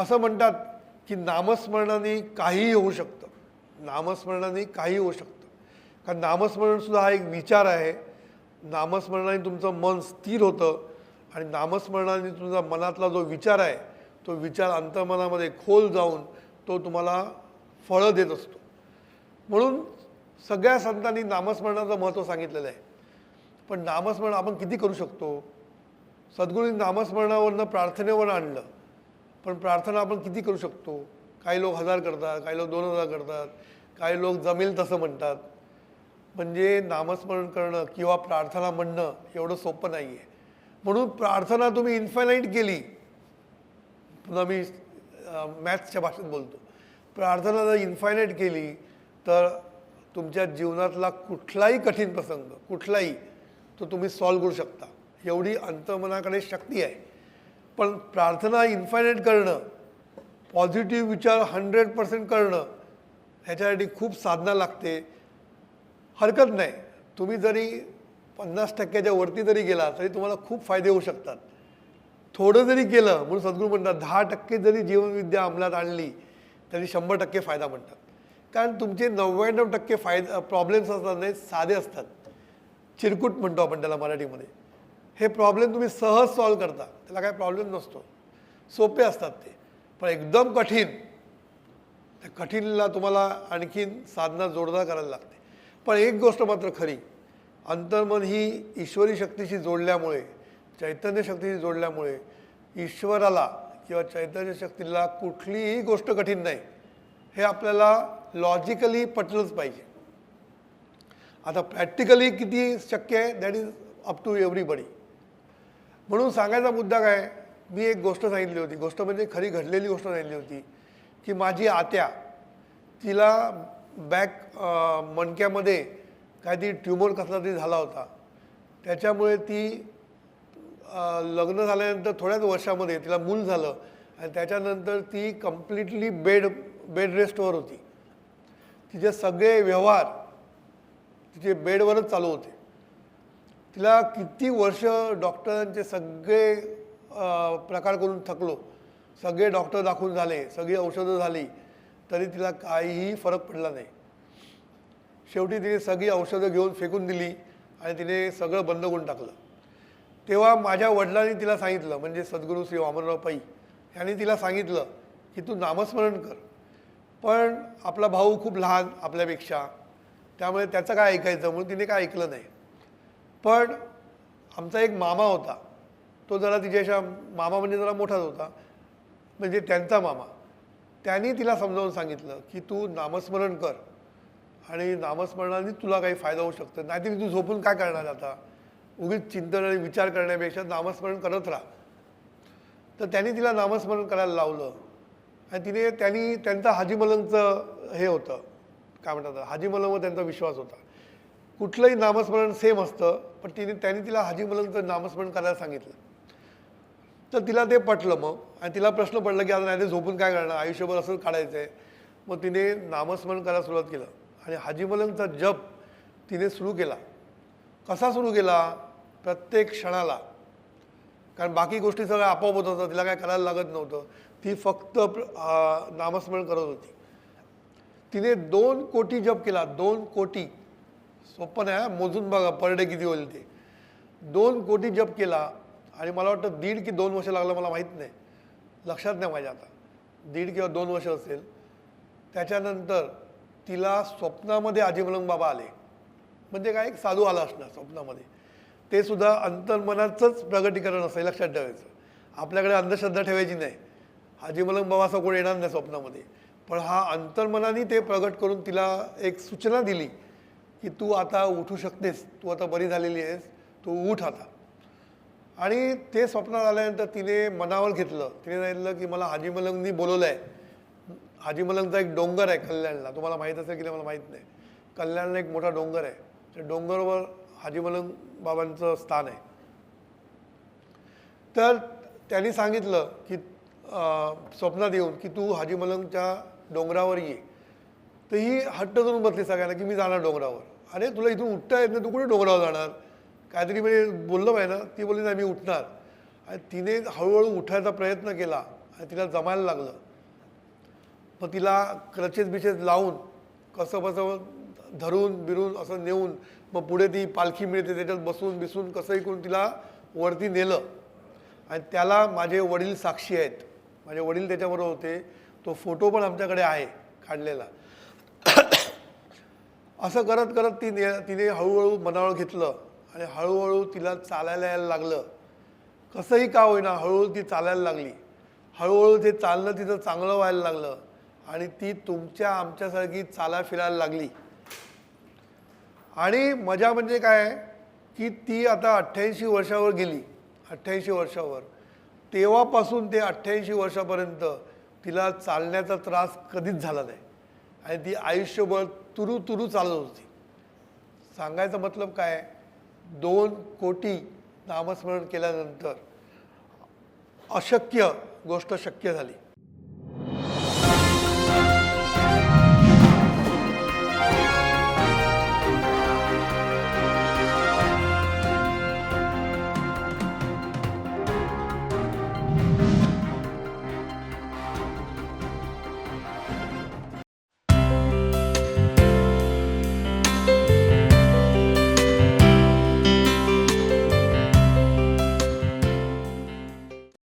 असं म्हणतात की नामस्मरणाने काहीही होऊ शकतं. नामस्मरणाने काही होऊ शकतं. कारण नामस्मरणसुद्धा हा एक विचार आहे. नामस्मरणाने तुमचं मन स्थिर होतं आणि नामस्मरणाने तुमचा मनातला जो विचार आहे तो विचार अंतर्मनामध्ये खोल जाऊन तो तुम्हाला फळं देत असतो. म्हणून सगळ्या संतांनी नामस्मरणाचं महत्त्व सांगितलेलं आहे. पण नामस्मरण आपण किती करू शकतो? सद्गुरूंनी नामस्मरणावरनं प्रार्थनेवर आणलं. पण प्रार्थना आपण किती करू शकतो? काही लोक हजार करतात काही लोक दोन हजार करतात काही लोक जमेल तसं म्हणतात. म्हणजे नामस्मरण करणं किंवा प्रार्थना म्हणणं एवढं सोपं नाही आहे म्हणून प्रार्थना तुम्ही इन्फायनाईट केली. पुन्हा मी मॅथ्सच्या भाषेत बोलतो. प्रार्थना जर इन्फायनाईट केली तर तुमच्या जीवनातला कुठलाही कठीण प्रसंग कुठलाही तो तुम्ही सॉल्व करू शकता. एवढी अंतर्मनाकडे शक्ती आहे. पण प्रार्थना इन्फायनाईट करणं पॉझिटिव्ह विचार हंड्रेड पर्सेंट करणं ह्याच्यासाठी खूप साधना लागते. हरकत नाही. तुम्ही जरी पन्नास टक्क्याच्या वरती जरी गेला तरी तुम्हाला खूप फायदे होऊ शकतात. थोडं जरी केलं म्हणून सद्गुरू म्हणतात दहा टक्के जरी जीवनविद्या अंमलात आणली तरी शंभर टक्के फायदा म्हणतात. कारण तुमचे नव्याण्णव टक्के फायदा प्रॉब्लेम्स असतात नाही साधे असतात. चिरकुट म्हणतो आपण त्याला मराठीमध्ये. हे प्रॉब्लेम तुम्ही सहज सॉल्व करता. त्याला काय प्रॉब्लेम नसतो. सोपे असतात ते. पण एकदम कठीण. त्या कठीणला तुम्हाला आणखीन साधना जोरदार करायला लागते. पण एक गोष्ट मात्र खरी. अंतर्मन ही ईश्वरी शक्तीशी जोडल्यामुळे चैतन्य शक्तीशी जोडल्यामुळे ईश्वराला किंवा चैतन्य शक्तीला कुठलीही गोष्ट कठीण नाही. हे आपल्याला लॉजिकली पटलंच पाहिजे. आता प्रॅक्टिकली किती शक्य आहे that is up to everybody म्हणून सांगायचा मुद्दा काय? मी एक गोष्ट सांगितली होती. गोष्ट म्हणजे खरी घडलेली गोष्ट सांगितली होती की माझी आत्या तिला बॅक मणक्यामध्ये काहीतरी ट्युमर कसला तरी झाला होता. त्याच्यामुळे ती लग्न झाल्यानंतर थोड्याच वर्षामध्ये तिला मूल झालं आणि त्याच्यानंतर ती कम्प्लिटली बेड बेड रेस्टवर होती. तिचे सगळे व्यवहार तिचे बेडवरच चालू होते. तिला किती वर्ष डॉक्टरांचे सगळे प्रकार करून थकलो. सगळे डॉक्टर दाखवून झाले सगळी औषधं झाली तरी तिला काहीही फरक पडला नाही. शेवटी तिने सगळी औषधं घेऊन फेकून दिली आणि तिने सगळं बंद करून टाकलं. तेव्हा माझ्या वडिलांनी तिला सांगितलं म्हणजे सद्गुरू श्री वामनराव पाई यांनी तिला सांगितलं की तू नामस्मरण कर. पण आपला भाऊ खूप लहान आपल्यापेक्षा त्यामुळे त्याचं काय ऐकायचं? म्हणून तिने काय ऐकलं नाही. पण आमचा एक मामा होता. तो जरा तिच्याशा मामा म्हणजे जरा मोठाच होता. म्हणजे त्यांचा मामा. त्यांनी तिला समजावून सांगितलं की तू नामस्मरण कर आणि नामस्मरणाने तुला काही फायदा होऊ शकतो. नाहीतरी तू झोपून काय करणार आता? उगीच चिंतन आणि विचार करण्यापेक्षा नामस्मरण करत राहा. तर त्यांनी तिला नामस्मरण करायला लावलं. आणि तिने त्यांनी त्यांचा हाजी मलंगचं हे होतं. काय म्हणतात हाजी मलंगवर त्यांचा विश्वास होता. कुठलंही नामस्मरण सेम असतं पण तिने त्याने तिला हाजी मलंगचं नामस्मरण करायला सांगितलं. तर तिला ते पटलं मग. आणि तिला प्रश्न पडला की आता नाही ते झोपून काय करणार? आयुष्यभर असं काढायचं आहे मग तिने नामस्मरण करायला सुरुवात केलं. आणि हाजी मलंगचा जप तिने सुरू केला. कसा सुरू केला? प्रत्येक क्षणाला. कारण बाकी गोष्टी सगळ्या आपोआप होत होतं तिला काय करायला लागत नव्हतं. ती फक्त प्र- नामस्मरण करत होती. तिने दोन कोटी जप केला दोन कोटी. सोपं नाही मोजून बघा पर डे किती होईल ते. दोन कोटी जप केला आणि मला वाटतं दीड की दोन वर्ष लागलं मला माहीत नाही. लक्षात नाही माझ्या आता. दीड किंवा दोन वर्ष असेल. त्याच्यानंतर तिला स्वप्नामध्ये आजीमलंग बाबा आले. म्हणजे काय एक साधू आला असणार स्वप्नामध्ये. ते सुद्धा अंतर्मनाचंच प्रगटीकरण असेल लक्षात ठेवायचं. आपल्याकडे अंधश्रद्धा ठेवायची नाही. आजीमलंग बाबा असं कोण येणार नाही स्वप्नामध्ये. पण हा अंतर्मनाने ते प्रगट करून तिला एक सूचना दिली. की तू आता उठू शकतेस तू आता बरी झालेली आहेस तू उठ आता. आणि ते स्वप्न आल्यानंतर तिने मनावर घेतलं. तिने सांगितलं की मला हाजी मलंगनी बोलवलं आहे हाजी मलंगचा एक डोंगर आहे कल्याणला. तुम्हाला माहीत असेल की नाही मला माहीत नाही. कल्याणला एक मोठा डोंगर आहे. त्या डोंगरवर हाजी मलंग बाबांचं स्थान आहे. तर त्यांनी सांगितलं की स्वप्नात येऊन की तू हाजी मलंगच्या डोंगरावर ये. तर ही हट्ट धरून बसली सगळ्यांना की मी जाणार डोंगरावर. अरे तुला इथून उठता येत नाही तू कुठे डोंगरावर जाणार? काहीतरी म्हणजे बोललं पाहिजे ना ती बोलली नाही मी उठणार. आणि तिने हळूहळू उठायचा प्रयत्न केला आणि तिला जमायला लागलं. मग तिला क्रचेस बिचेस लावून कसं बसं धरून बिरून असं नेऊन मग पुढे ती पालखी मिळते त्याच्यात बसून बिसून कसंही करून तिला वरती नेलं. आणि त्याला माझे वडील साक्षी आहेत. माझे वडील त्याच्याबरोबर होते. तो फोटो पण आमच्याकडे आहे काढलेला. असं करत करत ती तिने हळूहळू मनावर घेतलं आणि हळूहळू तिला चालायला यायला लागलं. कसंही का होईना हळूहळू ती चालायला लागली. हळूहळू ते चालणं तिचं चांगलं व्हायला लागलं आणि ती तुमच्या आमच्यासारखी चाला फिरायला लागली. आणि मजा म्हणजे काय की ती आता अठ्ठ्याऐंशी वर्षावर गेली. अठ्ठ्याऐंशी वर्षावर. तेव्हापासून ते अठ्ठ्याऐंशी वर्षापर्यंत तिला चालण्याचा त्रास कधीच झाला नाही. आणि ती आयुष्यभर तुरू तुरू चालत होती. सांगायचा मतलब काय? दोन कोटी नामस्मरण केल्यानंतर अशक्य गोष्ट शक्य झाली.